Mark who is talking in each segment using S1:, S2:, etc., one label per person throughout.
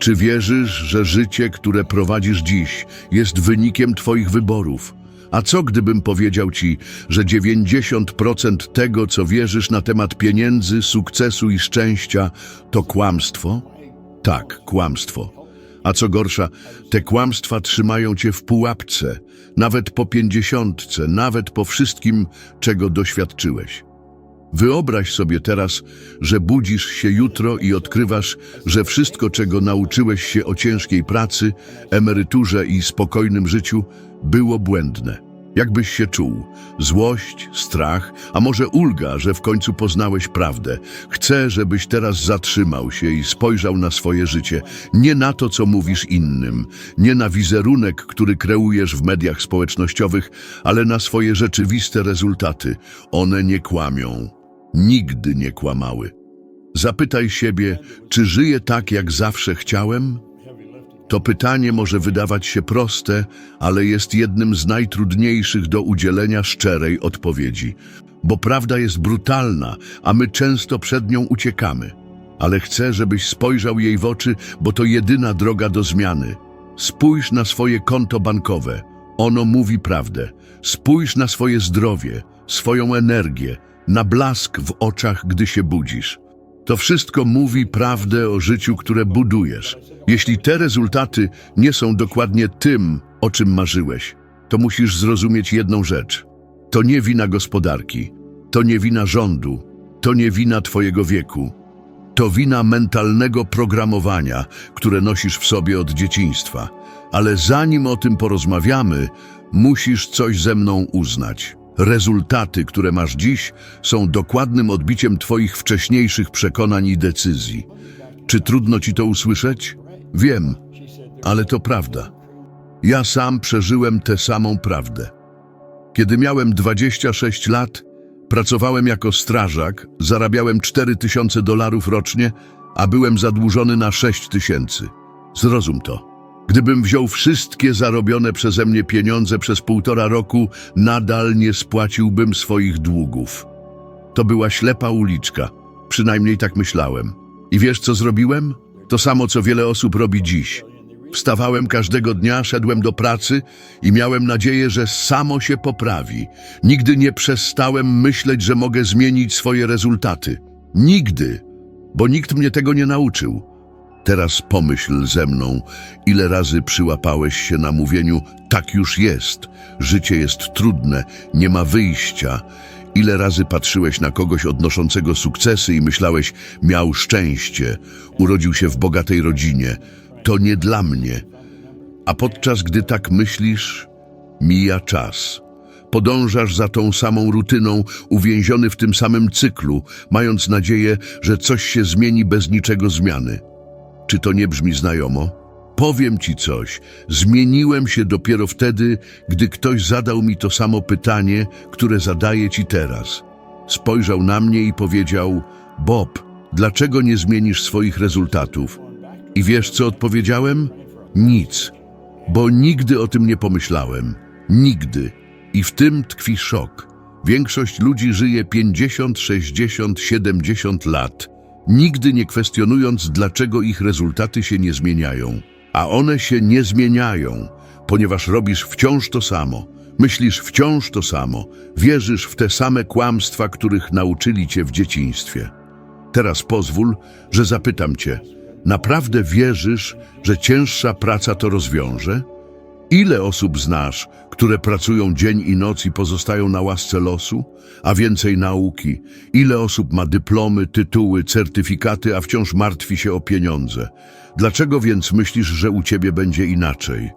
S1: Czy wierzysz, że życie, które prowadzisz dziś, jest wynikiem Twoich wyborów? A co gdybym powiedział Ci, że 90% tego, co wierzysz na temat pieniędzy, sukcesu i szczęścia, to kłamstwo? Tak, kłamstwo. A co gorsza, te kłamstwa trzymają cię w pułapce, nawet po pięćdziesiątce, nawet po wszystkim, czego doświadczyłeś. Wyobraź sobie teraz, że budzisz się jutro i odkrywasz, że wszystko, czego nauczyłeś się o ciężkiej pracy, emeryturze i spokojnym życiu, było błędne. Jakbyś się czuł? Złość, strach, a może ulga, że w końcu poznałeś prawdę. Chcę, żebyś teraz zatrzymał się i spojrzał na swoje życie. Nie na to, co mówisz innym, nie na wizerunek, który kreujesz w mediach społecznościowych, ale na swoje rzeczywiste rezultaty. One nie kłamią. Nigdy nie kłamały. Zapytaj siebie, czy żyję tak, jak zawsze chciałem? To pytanie może wydawać się proste, ale jest jednym z najtrudniejszych do udzielenia szczerej odpowiedzi, bo prawda jest brutalna, a my często przed nią uciekamy. Ale chcę, żebyś spojrzał jej w oczy, bo to jedyna droga do zmiany. Spójrz na swoje konto bankowe. Ono mówi prawdę. Spójrz na swoje zdrowie, swoją energię, na blask w oczach, gdy się budzisz. To wszystko mówi prawdę o życiu, które budujesz. Jeśli te rezultaty nie są dokładnie tym, o czym marzyłeś, to musisz zrozumieć jedną rzecz. To nie wina gospodarki, to nie wina rządu, to nie wina twojego wieku. To wina mentalnego programowania, które nosisz w sobie od dzieciństwa. Ale zanim o tym porozmawiamy, musisz coś ze mną uznać. Rezultaty, które masz dziś, są dokładnym odbiciem Twoich wcześniejszych przekonań i decyzji. Czy trudno Ci to usłyszeć? Wiem, ale to prawda. Ja sam przeżyłem tę samą prawdę. Kiedy miałem 26 lat, pracowałem jako strażak, zarabiałem 4000 dolarów rocznie, a byłem zadłużony na 6000. Zrozum to. Gdybym wziął wszystkie zarobione przeze mnie pieniądze przez półtora roku, nadal nie spłaciłbym swoich długów. To była ślepa uliczka, przynajmniej tak myślałem. I wiesz, co zrobiłem? To samo, co wiele osób robi dziś. Wstawałem każdego dnia, szedłem do pracy i miałem nadzieję, że samo się poprawi. Nigdy nie przestałem myśleć, że mogę zmienić swoje rezultaty. Nigdy, bo nikt mnie tego nie nauczył. Teraz pomyśl ze mną, ile razy przyłapałeś się na mówieniu tak już jest, życie jest trudne, nie ma wyjścia. Ile razy patrzyłeś na kogoś odnoszącego sukcesy i myślałeś, miał szczęście, urodził się w bogatej rodzinie, to nie dla mnie. A podczas gdy tak myślisz, mija czas. Podążasz za tą samą rutyną, uwięziony w tym samym cyklu, mając nadzieję, że coś się zmieni bez niczego zmiany. Czy to nie brzmi znajomo? Powiem ci coś. Zmieniłem się dopiero wtedy, gdy ktoś zadał mi to samo pytanie, które zadaję ci teraz. Spojrzał na mnie i powiedział: Bob, dlaczego nie zmienisz swoich rezultatów? I wiesz, co odpowiedziałem? Nic, bo nigdy o tym nie pomyślałem. Nigdy. I w tym tkwi szok. Większość ludzi żyje 50, 60, 70 lat nigdy nie kwestionując, dlaczego ich rezultaty się nie zmieniają. A one się nie zmieniają, ponieważ robisz wciąż to samo, myślisz wciąż to samo, wierzysz w te same kłamstwa, których nauczyli cię w dzieciństwie. Teraz pozwól, że zapytam cię, naprawdę wierzysz, że cięższa praca to rozwiąże? Ile osób znasz, które pracują dzień i noc i pozostają na łasce losu, a więcej nauki? Ile osób ma dyplomy, tytuły, certyfikaty, a wciąż martwi się o pieniądze? Dlaczego więc myślisz, że u ciebie będzie inaczej?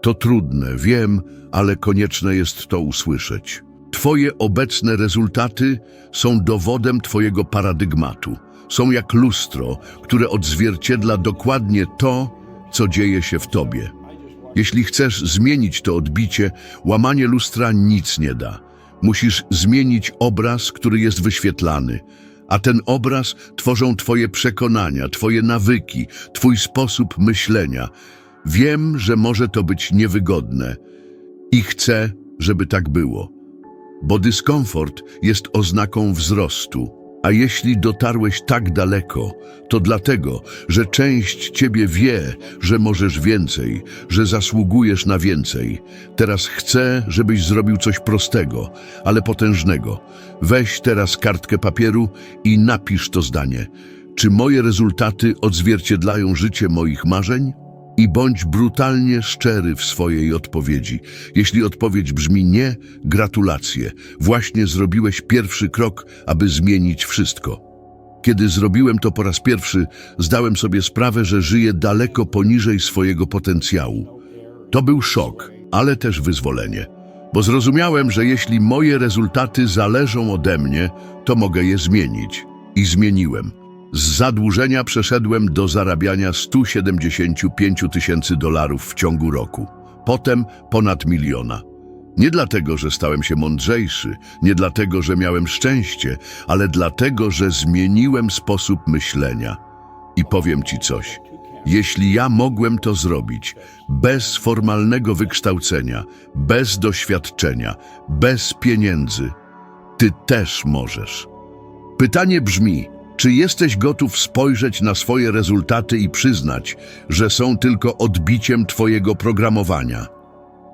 S1: To trudne, wiem, ale konieczne jest to usłyszeć. Twoje obecne rezultaty są dowodem Twojego paradygmatu. Są jak lustro, które odzwierciedla dokładnie to, co dzieje się w Tobie. Jeśli chcesz zmienić to odbicie, łamanie lustra nic nie da. Musisz zmienić obraz, który jest wyświetlany. A ten obraz tworzą Twoje przekonania, Twoje nawyki, Twój sposób myślenia. Wiem, że może to być niewygodne i chcę, żeby tak było, bo dyskomfort jest oznaką wzrostu. A jeśli dotarłeś tak daleko, to dlatego, że część ciebie wie, że możesz więcej, że zasługujesz na więcej. Teraz chcę, żebyś zrobił coś prostego, ale potężnego. Weź teraz kartkę papieru i napisz to zdanie. Czy moje rezultaty odzwierciedlają życie moich marzeń? I bądź brutalnie szczery w swojej odpowiedzi. Jeśli odpowiedź brzmi nie, gratulacje. Właśnie zrobiłeś pierwszy krok, aby zmienić wszystko. Kiedy zrobiłem to po raz pierwszy, zdałem sobie sprawę, że żyję daleko poniżej swojego potencjału. To był szok, ale też wyzwolenie. Bo zrozumiałem, że jeśli moje rezultaty zależą ode mnie, to mogę je zmienić. I zmieniłem. Z zadłużenia przeszedłem do zarabiania 175 tysięcy dolarów w ciągu roku. Potem ponad miliona. Nie dlatego, że stałem się mądrzejszy, nie dlatego, że miałem szczęście, ale dlatego, że zmieniłem sposób myślenia. I powiem ci coś. Jeśli ja mogłem to zrobić bez formalnego wykształcenia, bez doświadczenia, bez pieniędzy, ty też możesz. Pytanie brzmi, czy jesteś gotów spojrzeć na swoje rezultaty i przyznać, że są tylko odbiciem twojego programowania?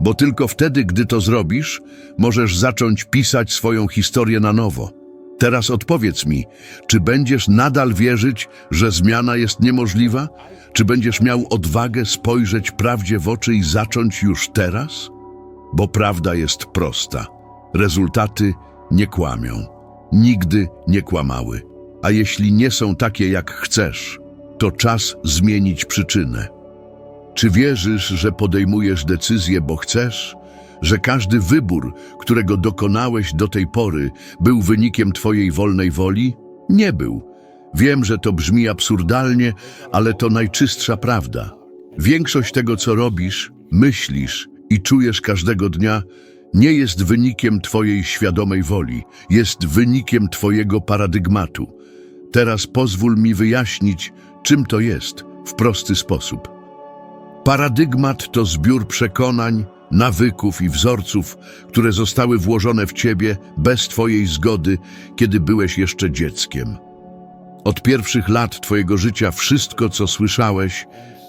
S1: Bo tylko wtedy, gdy to zrobisz, możesz zacząć pisać swoją historię na nowo. Teraz odpowiedz mi, czy będziesz nadal wierzyć, że zmiana jest niemożliwa? Czy będziesz miał odwagę spojrzeć prawdzie w oczy i zacząć już teraz? Bo prawda jest prosta. Rezultaty nie kłamią. Nigdy nie kłamały. A jeśli nie są takie, jak chcesz, to czas zmienić przyczynę. Czy wierzysz, że podejmujesz decyzję, bo chcesz? Że każdy wybór, którego dokonałeś do tej pory, był wynikiem Twojej wolnej woli? Nie był. Wiem, że to brzmi absurdalnie, ale to najczystsza prawda. Większość tego, co robisz, myślisz i czujesz każdego dnia, nie jest wynikiem Twojej świadomej woli, jest wynikiem Twojego paradygmatu. Teraz pozwól mi wyjaśnić, czym to jest w prosty sposób. Paradygmat to zbiór przekonań, nawyków i wzorców, które zostały włożone w ciebie bez twojej zgody, kiedy byłeś jeszcze dzieckiem. Od pierwszych lat twojego życia wszystko, co słyszałeś,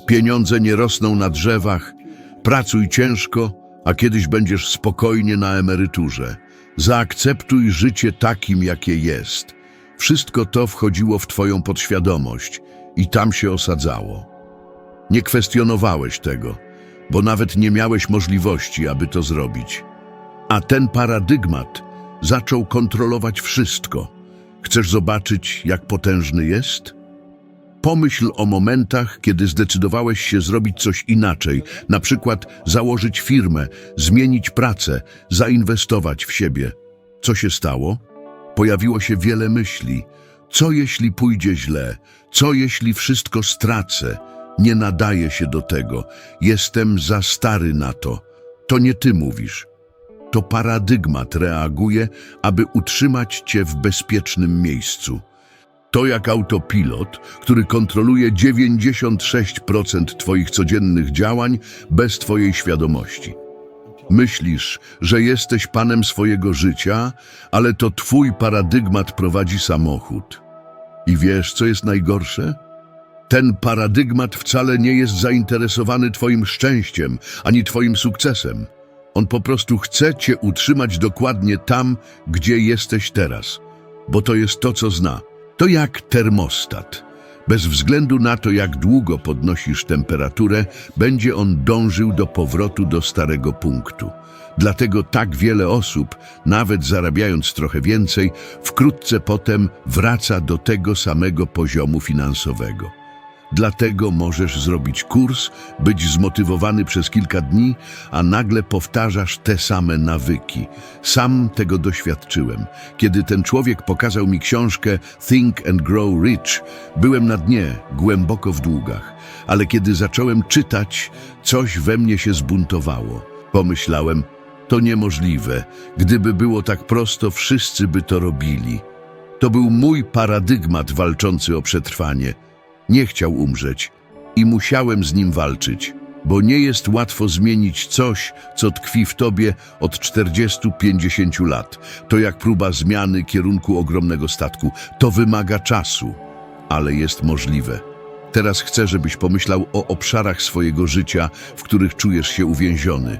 S1: pieniądze nie rosną na drzewach, pracuj ciężko, a kiedyś będziesz spokojnie na emeryturze. Zaakceptuj życie takim, jakie jest. Wszystko to wchodziło w twoją podświadomość i tam się osadzało. Nie kwestionowałeś tego, bo nawet nie miałeś możliwości, aby to zrobić. A ten paradygmat zaczął kontrolować wszystko. Chcesz zobaczyć, jak potężny jest? Pomyśl o momentach, kiedy zdecydowałeś się zrobić coś inaczej, na przykład założyć firmę, zmienić pracę, zainwestować w siebie. Co się stało? Pojawiło się wiele myśli. Co jeśli pójdzie źle? Co jeśli wszystko stracę? Nie nadaję się do tego. Jestem za stary na to. To nie ty mówisz. To paradygmat reaguje, aby utrzymać cię w bezpiecznym miejscu. To jak autopilot, który kontroluje 96% twoich codziennych działań bez twojej świadomości. Myślisz, że jesteś panem swojego życia, ale to twój paradygmat prowadzi samochód. I wiesz, co jest najgorsze? Ten paradygmat wcale nie jest zainteresowany Twoim szczęściem ani Twoim sukcesem. On po prostu chce Cię utrzymać dokładnie tam, gdzie jesteś teraz, bo to jest to, co zna. To jak termostat. Bez względu na to, jak długo podnosisz temperaturę, będzie on dążył do powrotu do starego punktu. Dlatego tak wiele osób, nawet zarabiając trochę więcej, wkrótce potem wraca do tego samego poziomu finansowego. Dlatego możesz zrobić kurs, być zmotywowany przez kilka dni, a nagle powtarzasz te same nawyki. Sam tego doświadczyłem. Kiedy ten człowiek pokazał mi książkę Think and Grow Rich, byłem na dnie, głęboko w długach. Ale kiedy zacząłem czytać, coś we mnie się zbuntowało. Pomyślałem, to niemożliwe. Gdyby było tak prosto, wszyscy by to robili. To był mój paradygmat walczący o przetrwanie. Nie chciał umrzeć i musiałem z nim walczyć. bo nie jest łatwo zmienić coś, co tkwi w tobie od 40-50 lat. To jak próba zmiany kierunku ogromnego statku. To wymaga czasu, ale jest możliwe. Teraz chcę, żebyś pomyślał o obszarach swojego życia, w których czujesz się uwięziony.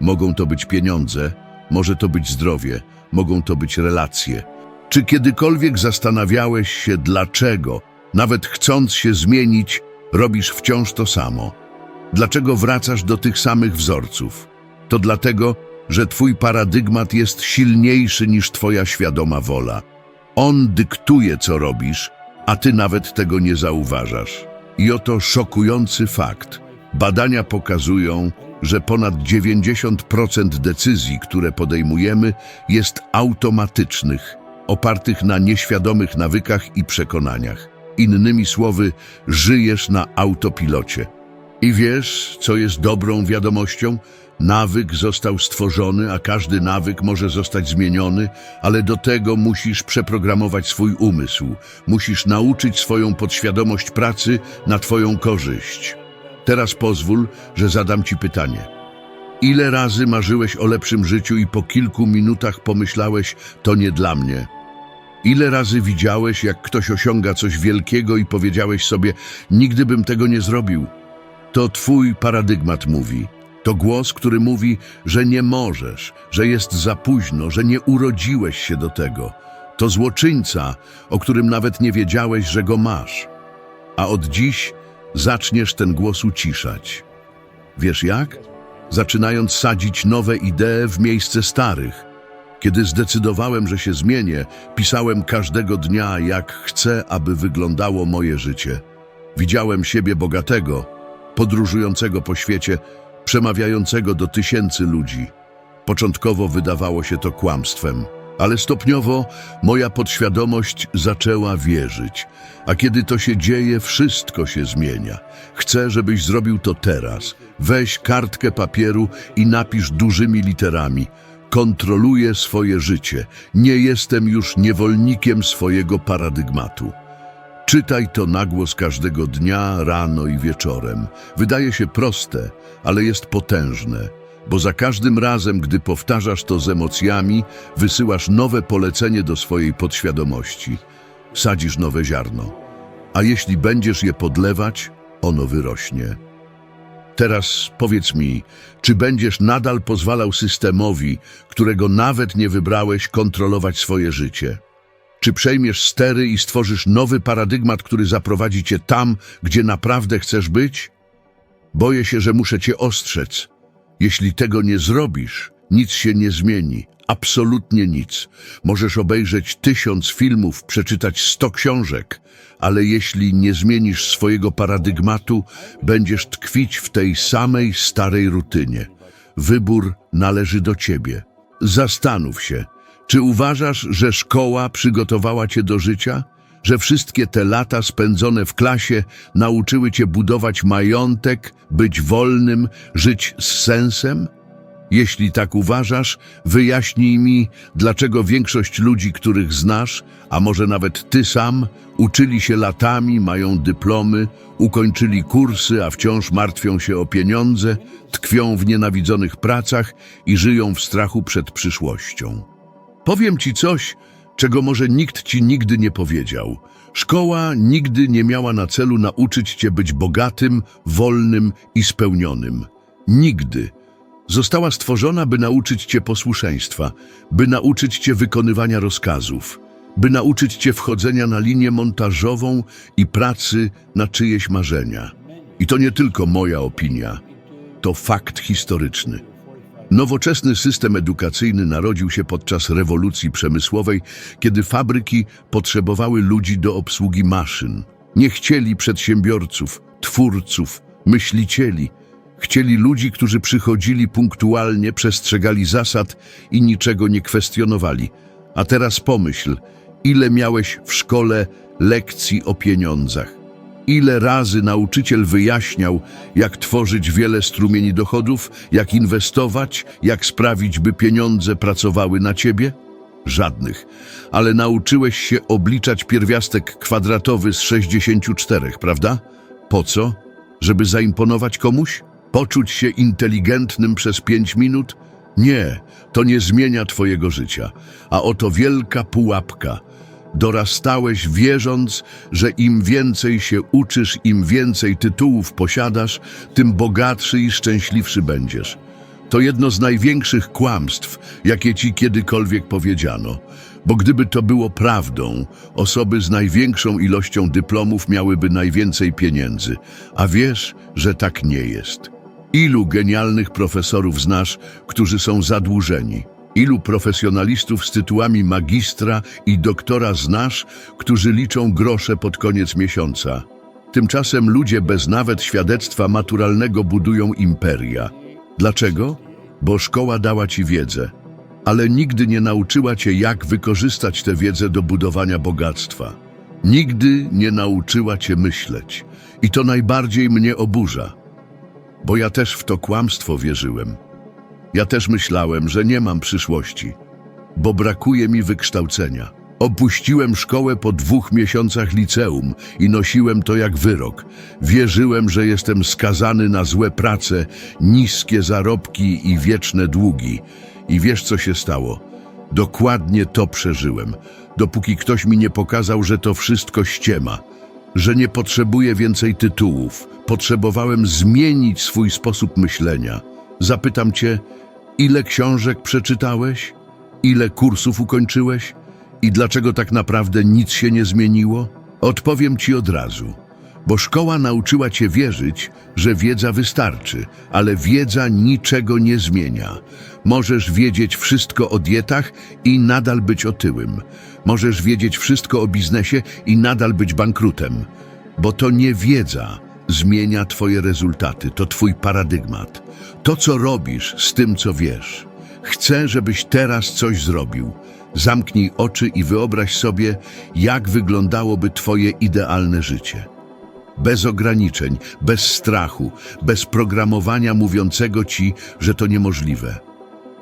S1: Mogą to być pieniądze, może to być zdrowie, mogą to być relacje. Czy kiedykolwiek zastanawiałeś się, dlaczego, nawet chcąc się zmienić, robisz wciąż to samo? Dlaczego wracasz do tych samych wzorców? To dlatego, że twój paradygmat jest silniejszy niż twoja świadoma wola. On dyktuje, co robisz, a ty nawet tego nie zauważasz. I oto szokujący fakt. Badania pokazują, że ponad 90% decyzji, które podejmujemy, jest automatycznych, opartych na nieświadomych nawykach i przekonaniach. Innymi słowy, żyjesz na autopilocie. I wiesz, co jest dobrą wiadomością? Nawyk został stworzony, a każdy nawyk może zostać zmieniony, ale do tego musisz przeprogramować swój umysł. Musisz nauczyć swoją podświadomość pracy na twoją korzyść. Teraz pozwól, że zadam ci pytanie. Ile razy marzyłeś o lepszym życiu i po kilku minutach pomyślałeś, to nie dla mnie? Ile razy widziałeś, jak ktoś osiąga coś wielkiego i powiedziałeś sobie, nigdy bym tego nie zrobił? To twój paradygmat mówi. To głos, który mówi, że nie możesz, że jest za późno, że nie urodziłeś się do tego. To złoczyńca, o którym nawet nie wiedziałeś, że go masz. A od dziś zaczniesz ten głos uciszać. Wiesz jak? Zaczynając sadzić nowe idee w miejsce starych. Kiedy zdecydowałem, że się zmienię, pisałem każdego dnia, jak chcę, aby wyglądało moje życie. Widziałem siebie bogatego, podróżującego po świecie, przemawiającego do tysięcy ludzi. Początkowo wydawało się to kłamstwem, ale stopniowo moja podświadomość zaczęła wierzyć. A kiedy to się dzieje, wszystko się zmienia. Chcę, żebyś zrobił to teraz. Weź kartkę papieru i napisz dużymi literami. Kontroluję swoje życie. Nie jestem już niewolnikiem swojego paradygmatu. Czytaj to na głos każdego dnia, rano i wieczorem. Wydaje się proste, ale jest potężne, bo za każdym razem, gdy powtarzasz to z emocjami, wysyłasz nowe polecenie do swojej podświadomości. Sadzisz nowe ziarno, a jeśli będziesz je podlewać, ono wyrośnie. Teraz powiedz mi, czy będziesz nadal pozwalał systemowi, którego nawet nie wybrałeś, kontrolować swoje życie? Czy przejmiesz stery i stworzysz nowy paradygmat, który zaprowadzi cię tam, gdzie naprawdę chcesz być? Boję się, że muszę cię ostrzec. Jeśli tego nie zrobisz, nic się nie zmieni. Absolutnie nic. Możesz obejrzeć tysiąc filmów, przeczytać sto książek, ale jeśli nie zmienisz swojego paradygmatu, będziesz tkwić w tej samej starej rutynie. Wybór należy do ciebie. Zastanów się, czy uważasz, że szkoła przygotowała cię do życia? Że wszystkie te lata spędzone w klasie nauczyły cię budować majątek, być wolnym, żyć z sensem? Jeśli tak uważasz, wyjaśnij mi, dlaczego większość ludzi, których znasz, a może nawet ty sam, uczyli się latami, mają dyplomy, ukończyli kursy, a wciąż martwią się o pieniądze, tkwią w nienawidzonych pracach i żyją w strachu przed przyszłością. Powiem ci coś, czego może nikt ci nigdy nie powiedział. Szkoła nigdy nie miała na celu nauczyć cię być bogatym, wolnym i spełnionym. Nigdy. Została stworzona, by nauczyć cię posłuszeństwa, by nauczyć cię wykonywania rozkazów, by nauczyć cię wchodzenia na linię montażową i pracy na czyjeś marzenia. I to nie tylko moja opinia, to fakt historyczny. Nowoczesny system edukacyjny narodził się podczas rewolucji przemysłowej, kiedy fabryki potrzebowały ludzi do obsługi maszyn. Nie chcieli przedsiębiorców, twórców, myślicieli. Chcieli ludzi, którzy przychodzili punktualnie, przestrzegali zasad i niczego nie kwestionowali. A teraz pomyśl, ile miałeś w szkole lekcji o pieniądzach. Ile razy nauczyciel wyjaśniał, jak tworzyć wiele strumieni dochodów, jak inwestować, jak sprawić, by pieniądze pracowały na ciebie? Żadnych. Ale nauczyłeś się obliczać pierwiastek kwadratowy z 64, prawda? Po co? Żeby zaimponować komuś? Poczuć się inteligentnym przez pięć minut? Nie, to nie zmienia twojego życia. A oto wielka pułapka. Dorastałeś wierząc, że im więcej się uczysz, im więcej tytułów posiadasz, tym bogatszy i szczęśliwszy będziesz. To jedno z największych kłamstw, jakie ci kiedykolwiek powiedziano. Bo gdyby to było prawdą, osoby z największą ilością dyplomów miałyby najwięcej pieniędzy. A wiesz, że tak nie jest. Ilu genialnych profesorów znasz, którzy są zadłużeni? Ilu profesjonalistów z tytułami magistra i doktora znasz, którzy liczą grosze pod koniec miesiąca? Tymczasem ludzie bez nawet świadectwa maturalnego budują imperia. Dlaczego? Bo szkoła dała ci wiedzę, ale nigdy nie nauczyła cię, jak wykorzystać tę wiedzę do budowania bogactwa. Nigdy nie nauczyła cię myśleć. I to najbardziej mnie oburza, bo ja też w to kłamstwo wierzyłem. Ja też myślałem, że nie mam przyszłości, bo brakuje mi wykształcenia. Opuściłem szkołę po dwóch miesiącach liceum i nosiłem to jak wyrok. Wierzyłem, że jestem skazany na złe prace, niskie zarobki i wieczne długi. I wiesz, co się stało? Dokładnie to przeżyłem, dopóki ktoś mi nie pokazał, że to wszystko ściema, że nie potrzebuję więcej tytułów. Potrzebowałem zmienić swój sposób myślenia. Zapytam cię, ile książek przeczytałeś? Ile kursów ukończyłeś? I dlaczego tak naprawdę nic się nie zmieniło? Odpowiem ci od razu. Bo szkoła nauczyła cię wierzyć, że wiedza wystarczy, ale wiedza niczego nie zmienia. Możesz wiedzieć wszystko o dietach i nadal być otyłym. Możesz wiedzieć wszystko o biznesie i nadal być bankrutem. Bo to nie wiedza zmienia twoje rezultaty, to twój paradygmat. To, co robisz z tym, co wiesz. Chcę, żebyś teraz coś zrobił. Zamknij oczy i wyobraź sobie, jak wyglądałoby twoje idealne życie. Bez ograniczeń, bez strachu, bez programowania mówiącego ci, że to niemożliwe.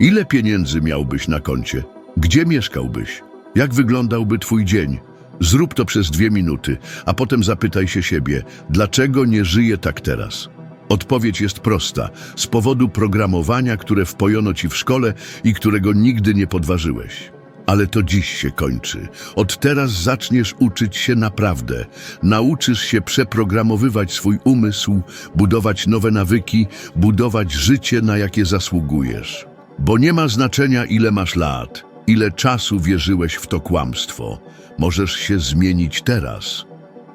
S1: Ile pieniędzy miałbyś na koncie? Gdzie mieszkałbyś? Jak wyglądałby twój dzień? Zrób to przez dwie minuty, a potem zapytaj się siebie, dlaczego nie żyję tak teraz? Odpowiedź jest prosta: z powodu programowania, które wpojono ci w szkole i którego nigdy nie podważyłeś. Ale to dziś się kończy. Od teraz zaczniesz uczyć się naprawdę. Nauczysz się przeprogramowywać swój umysł, budować nowe nawyki, budować życie, na jakie zasługujesz. Bo nie ma znaczenia, ile masz lat, ile czasu wierzyłeś w to kłamstwo. Możesz się zmienić teraz.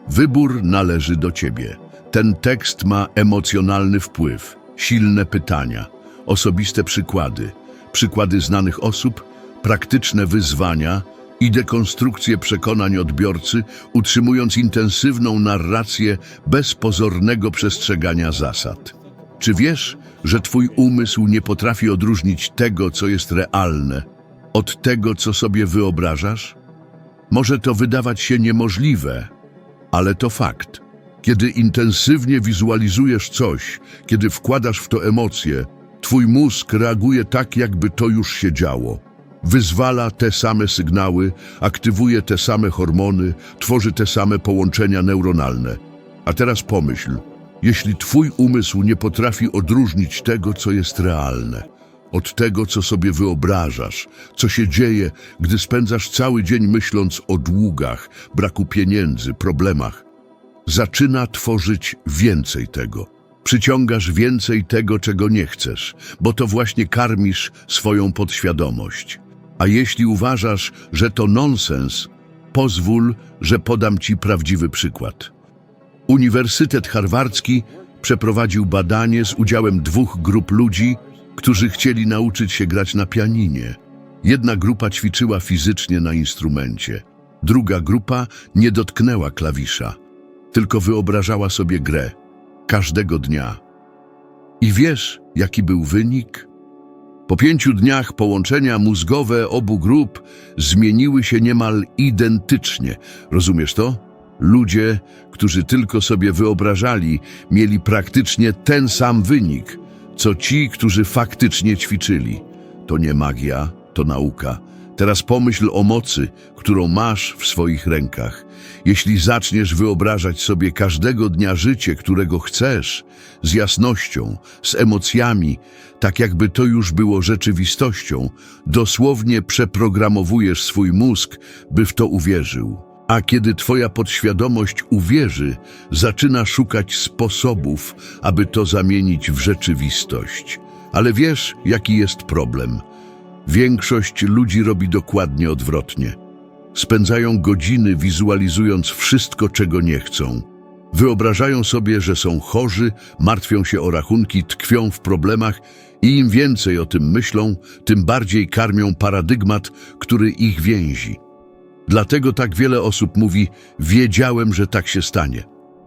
S1: Wybór należy do ciebie. Ten tekst ma emocjonalny wpływ, silne pytania, osobiste przykłady, przykłady znanych osób, praktyczne wyzwania i dekonstrukcję przekonań odbiorcy, utrzymując intensywną narrację bez pozornego przestrzegania zasad. Czy wiesz, że twój umysł nie potrafi odróżnić tego, co jest realne, od tego, co sobie wyobrażasz? Może to wydawać się niemożliwe, ale to fakt. Kiedy intensywnie wizualizujesz coś, kiedy wkładasz w to emocje, twój mózg reaguje tak, jakby to już się działo. Wyzwala te same sygnały, aktywuje te same hormony, tworzy te same połączenia neuronalne. A teraz pomyśl, jeśli twój umysł nie potrafi odróżnić tego, co jest realne, od tego, co sobie wyobrażasz, co się dzieje, gdy spędzasz cały dzień myśląc o długach, braku pieniędzy, problemach, zaczyna tworzyć więcej tego. Przyciągasz więcej tego, czego nie chcesz, bo to właśnie karmisz swoją podświadomość. A jeśli uważasz, że to nonsens, pozwól, że podam ci prawdziwy przykład. Uniwersytet Harwardzki przeprowadził badanie z udziałem dwóch grup ludzi, którzy chcieli nauczyć się grać na pianinie. Jedna grupa ćwiczyła fizycznie na instrumencie, druga grupa nie dotknęła klawisza, tylko wyobrażała sobie grę każdego dnia. I wiesz, jaki był wynik? Po pięciu dniach połączenia mózgowe obu grup zmieniły się niemal identycznie. Rozumiesz to? Ludzie, którzy tylko sobie wyobrażali, mieli praktycznie ten sam wynik, co ci, którzy faktycznie ćwiczyli. To nie magia, to nauka. Teraz pomyśl o mocy, którą masz w swoich rękach. Jeśli zaczniesz wyobrażać sobie każdego dnia życie, którego chcesz, z jasnością, z emocjami, tak jakby to już było rzeczywistością, dosłownie przeprogramowujesz swój mózg, by w to uwierzył. A kiedy twoja podświadomość uwierzy, zaczyna szukać sposobów, aby to zamienić w rzeczywistość. Ale wiesz, jaki jest problem? Większość ludzi robi dokładnie odwrotnie. Spędzają godziny wizualizując wszystko, czego nie chcą. Wyobrażają sobie, że są chorzy, martwią się o rachunki, tkwią w problemach i im więcej o tym myślą, tym bardziej karmią paradygmat, który ich więzi. Dlatego tak wiele osób mówi: Wiedziałem, że tak się stanie.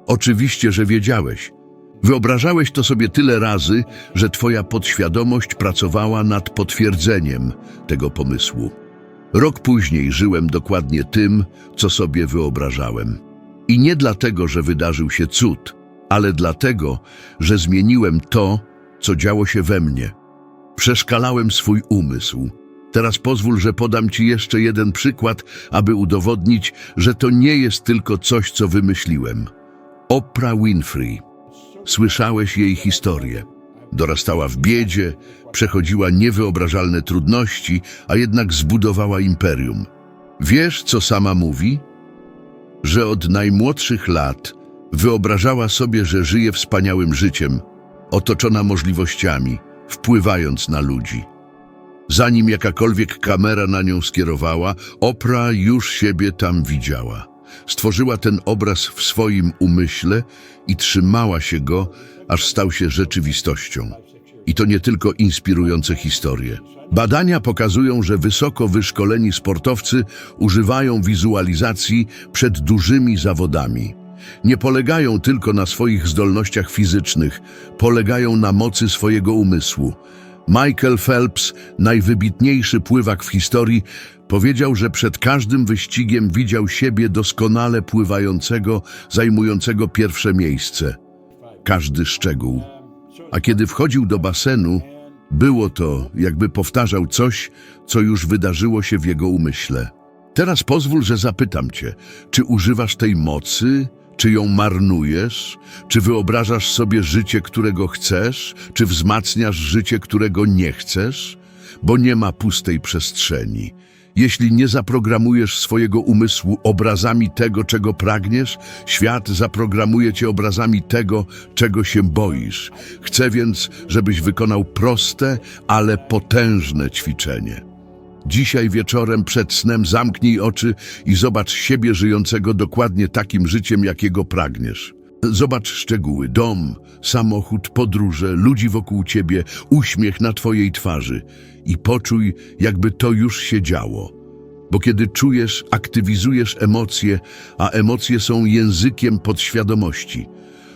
S1: Oczywiście, że wiedziałeś. Wyobrażałeś to sobie tyle razy, że twoja podświadomość pracowała nad potwierdzeniem tego pomysłu. Rok później żyłem dokładnie tym, co sobie wyobrażałem. I nie dlatego, że wydarzył się cud, ale dlatego, że zmieniłem to, co działo się we mnie. Przeszkalałem swój umysł. Teraz pozwól, że podam Ci jeszcze jeden przykład, aby udowodnić, że to nie jest tylko coś, co wymyśliłem. Oprah Winfrey. Słyszałeś jej historię. Dorastała w biedzie, przechodziła niewyobrażalne trudności, a jednak zbudowała imperium. Wiesz, co sama mówi? Że od najmłodszych lat wyobrażała sobie, że żyje wspaniałym życiem, otoczona możliwościami, wpływając na ludzi. Zanim jakakolwiek kamera na nią skierowała, Oprah już siebie tam widziała. Stworzyła ten obraz w swoim umyśle i trzymała się go, aż stał się rzeczywistością. I to nie tylko inspirujące historie. Badania pokazują, że wysoko wyszkoleni sportowcy używają wizualizacji przed dużymi zawodami. Nie polegają tylko na swoich zdolnościach fizycznych, polegają na mocy swojego umysłu. Michael Phelps, najwybitniejszy pływak w historii, powiedział, że przed każdym wyścigiem widział siebie doskonale pływającego, zajmującego pierwsze miejsce. Każdy szczegół. A kiedy wchodził do basenu, było to, jakby powtarzał coś, co już wydarzyło się w jego umyśle. Teraz pozwól, że zapytam cię, czy używasz tej mocy, czy ją marnujesz, czy wyobrażasz sobie życie, którego chcesz, czy wzmacniasz życie, którego nie chcesz? Bo nie ma pustej przestrzeni. Jeśli nie zaprogramujesz swojego umysłu obrazami tego, czego pragniesz, świat zaprogramuje cię obrazami tego, czego się boisz. Chcę więc, żebyś wykonał proste, ale potężne ćwiczenie. Dzisiaj wieczorem przed snem zamknij oczy i zobacz siebie żyjącego dokładnie takim życiem, jakiego pragniesz. Zobacz szczegóły, dom, samochód, podróże, ludzi wokół ciebie, uśmiech na twojej twarzy i poczuj, jakby to już się działo. Bo kiedy czujesz, aktywizujesz emocje, a emocje są językiem podświadomości.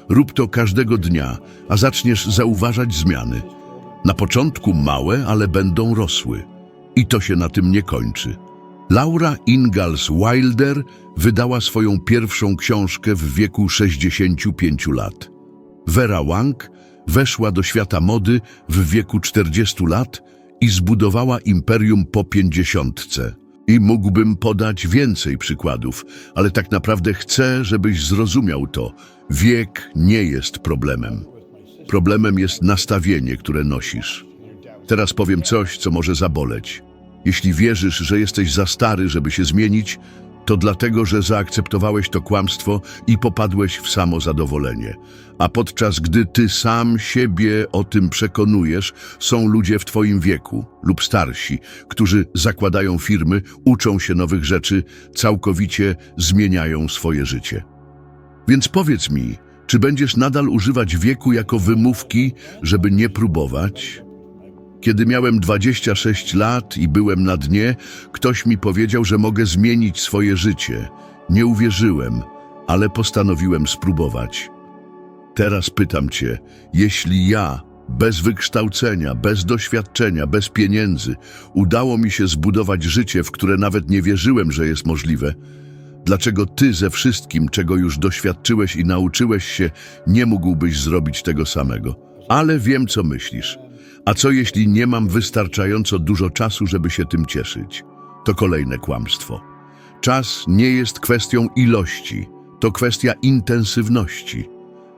S1: Rób to każdego dnia, a zaczniesz zauważać zmiany. Na początku małe, ale będą rosły. I to się na tym nie kończy. Laura Ingalls Wilder wydała swoją pierwszą książkę w wieku 65 lat. Vera Wang weszła do świata mody w wieku 40 lat i zbudowała imperium po pięćdziesiątce. I mógłbym podać więcej przykładów, ale tak naprawdę chcę, żebyś zrozumiał to. Wiek nie jest problemem. Problemem jest nastawienie, które nosisz. Teraz powiem coś, co może zaboleć. Jeśli wierzysz, że jesteś za stary, żeby się zmienić, to dlatego, że zaakceptowałeś to kłamstwo i popadłeś w samozadowolenie. A podczas gdy ty sam siebie o tym przekonujesz, są ludzie w twoim wieku lub starsi, którzy zakładają firmy, uczą się nowych rzeczy, całkowicie zmieniają swoje życie. Więc powiedz mi, czy będziesz nadal używać wieku jako wymówki, żeby nie próbować? Kiedy miałem 26 lat i byłem na dnie, ktoś mi powiedział, że mogę zmienić swoje życie. Nie uwierzyłem, ale postanowiłem spróbować. Teraz pytam cię, jeśli ja, bez wykształcenia, bez doświadczenia, bez pieniędzy, udało mi się zbudować życie, w które nawet nie wierzyłem, że jest możliwe, dlaczego ty ze wszystkim, czego już doświadczyłeś i nauczyłeś się, nie mógłbyś zrobić tego samego? Ale wiem, co myślisz. A co jeśli nie mam wystarczająco dużo czasu, żeby się tym cieszyć? To kolejne kłamstwo. Czas nie jest kwestią ilości, to kwestia intensywności.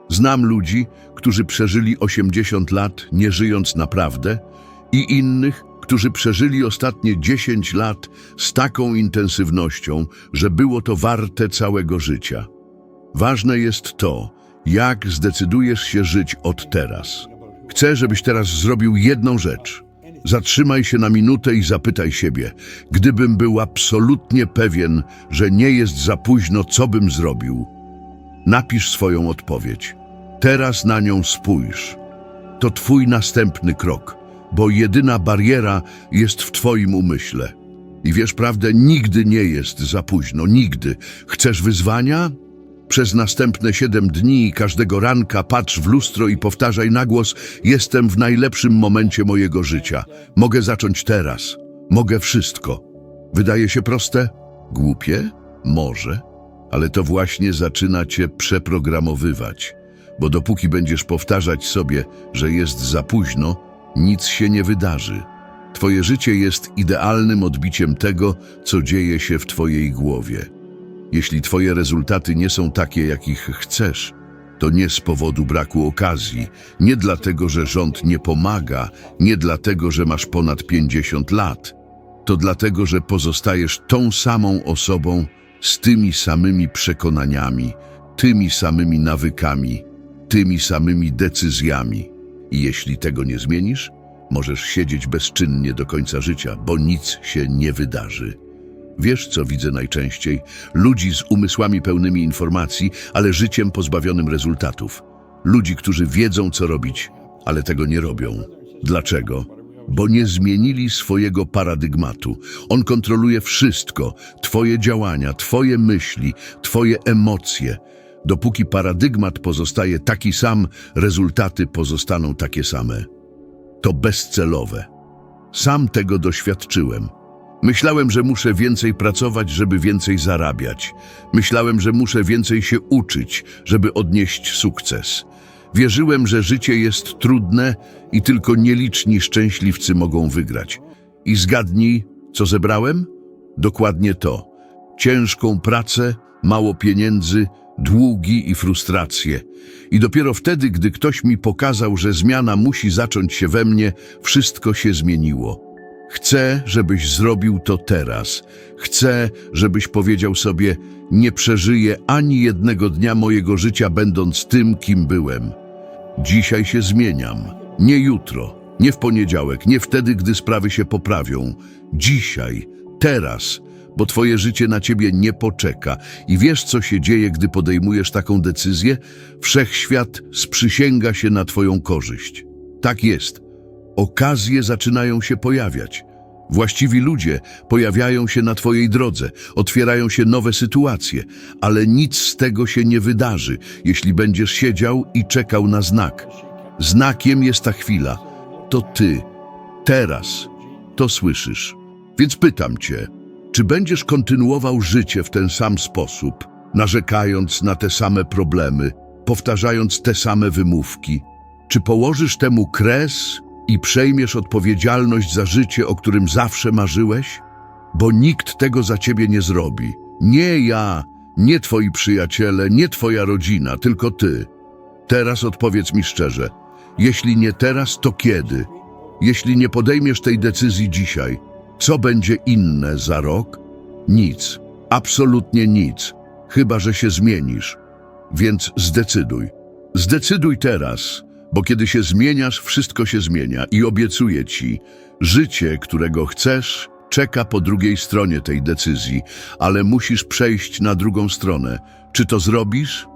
S1: Znam ludzi, którzy przeżyli 80 lat nie żyjąc naprawdę i innych, którzy przeżyli ostatnie 10 lat z taką intensywnością, że było to warte całego życia. Ważne jest to, jak zdecydujesz się żyć od teraz. Chcę, żebyś teraz zrobił jedną rzecz. Zatrzymaj się na minutę i zapytaj siebie, gdybym był absolutnie pewien, że nie jest za późno, co bym zrobił? Napisz swoją odpowiedź. Teraz na nią spójrz. To twój następny krok, bo jedyna bariera jest w twoim umyśle. I wiesz prawdę, nigdy nie jest za późno, nigdy. Chcesz wyzwania? Przez następne siedem dni każdego ranka patrz w lustro i powtarzaj na głos: Jestem w najlepszym momencie mojego życia. Mogę zacząć teraz. Mogę wszystko. Wydaje się proste? Głupie? Może. Ale to właśnie zaczyna cię przeprogramowywać. Bo dopóki będziesz powtarzać sobie, że jest za późno, nic się nie wydarzy. Twoje życie jest idealnym odbiciem tego, co dzieje się w twojej głowie. Jeśli twoje rezultaty nie są takie, jakich chcesz, to nie z powodu braku okazji, nie dlatego, że rząd nie pomaga, nie dlatego, że masz ponad 50 lat. To dlatego, że pozostajesz tą samą osobą z tymi samymi przekonaniami, tymi samymi nawykami, tymi samymi decyzjami. I jeśli tego nie zmienisz, możesz siedzieć bezczynnie do końca życia, bo nic się nie wydarzy. Wiesz, co widzę najczęściej? Ludzi z umysłami pełnymi informacji, ale życiem pozbawionym rezultatów. Ludzi, którzy wiedzą, co robić, ale tego nie robią. Dlaczego? Bo nie zmienili swojego paradygmatu. On kontroluje wszystko: Twoje działania, Twoje myśli, Twoje emocje. Dopóki paradygmat pozostaje taki sam, rezultaty pozostaną takie same. To bezcelowe. Sam tego doświadczyłem. Myślałem, że muszę więcej pracować, żeby więcej zarabiać. Myślałem, że muszę więcej się uczyć, żeby odnieść sukces. Wierzyłem, że życie jest trudne i tylko nieliczni szczęśliwcy mogą wygrać. I zgadnij, co zebrałem? Dokładnie to. Ciężką pracę, mało pieniędzy, długi i frustracje. I dopiero wtedy, gdy ktoś mi pokazał, że zmiana musi zacząć się we mnie, wszystko się zmieniło. Chcę, żebyś zrobił to teraz. Chcę, żebyś powiedział sobie: Nie przeżyję ani jednego dnia mojego życia, będąc tym, kim byłem. Dzisiaj się zmieniam. Nie jutro, nie w poniedziałek, nie wtedy, gdy sprawy się poprawią. Dzisiaj, teraz, bo twoje życie na ciebie nie poczeka. I wiesz, co się dzieje, gdy podejmujesz taką decyzję? Wszechświat sprzysięga się na twoją korzyść. Tak jest. Okazje zaczynają się pojawiać. Właściwi ludzie pojawiają się na Twojej drodze, otwierają się nowe sytuacje, ale nic z tego się nie wydarzy, jeśli będziesz siedział i czekał na znak. Znakiem jest ta chwila. To Ty. Teraz. To słyszysz. Więc pytam Cię, czy będziesz kontynuował życie w ten sam sposób, narzekając na te same problemy, powtarzając te same wymówki? Czy położysz temu kres i przejmiesz odpowiedzialność za życie, o którym zawsze marzyłeś? Bo nikt tego za ciebie nie zrobi. Nie ja, nie twoi przyjaciele, nie twoja rodzina, tylko ty. Teraz odpowiedz mi szczerze. Jeśli nie teraz, to kiedy? Jeśli nie podejmiesz tej decyzji dzisiaj, co będzie inne za rok? Nic. Absolutnie nic. Chyba, że się zmienisz. Więc zdecyduj. Zdecyduj teraz. Bo kiedy się zmieniasz, wszystko się zmienia i obiecuję ci, życie, którego chcesz, czeka po drugiej stronie tej decyzji, ale musisz przejść na drugą stronę. Czy to zrobisz?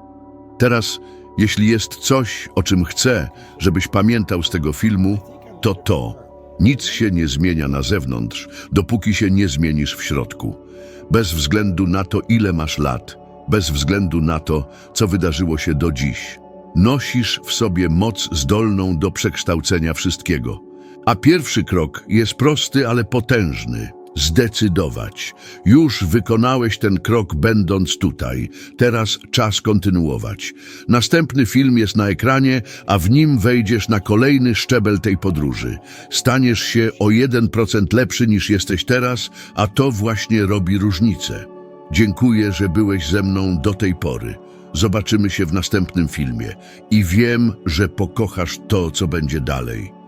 S1: Teraz, jeśli jest coś, o czym chcę, żebyś pamiętał z tego filmu, to to. Nic się nie zmienia na zewnątrz, dopóki się nie zmienisz w środku. Bez względu na to, ile masz lat, bez względu na to, co wydarzyło się do dziś. Nosisz w sobie moc zdolną do przekształcenia wszystkiego. A pierwszy krok jest prosty, ale potężny. zdecydować. Już wykonałeś ten krok będąc tutaj. Teraz czas kontynuować. Następny film jest na ekranie, a w nim wejdziesz na kolejny szczebel tej podróży. Staniesz się o 1% lepszy niż jesteś teraz, a to właśnie robi różnicę. Dziękuję, że byłeś ze mną do tej pory. Zobaczymy się w następnym filmie i wiem, że pokochasz to, co będzie dalej.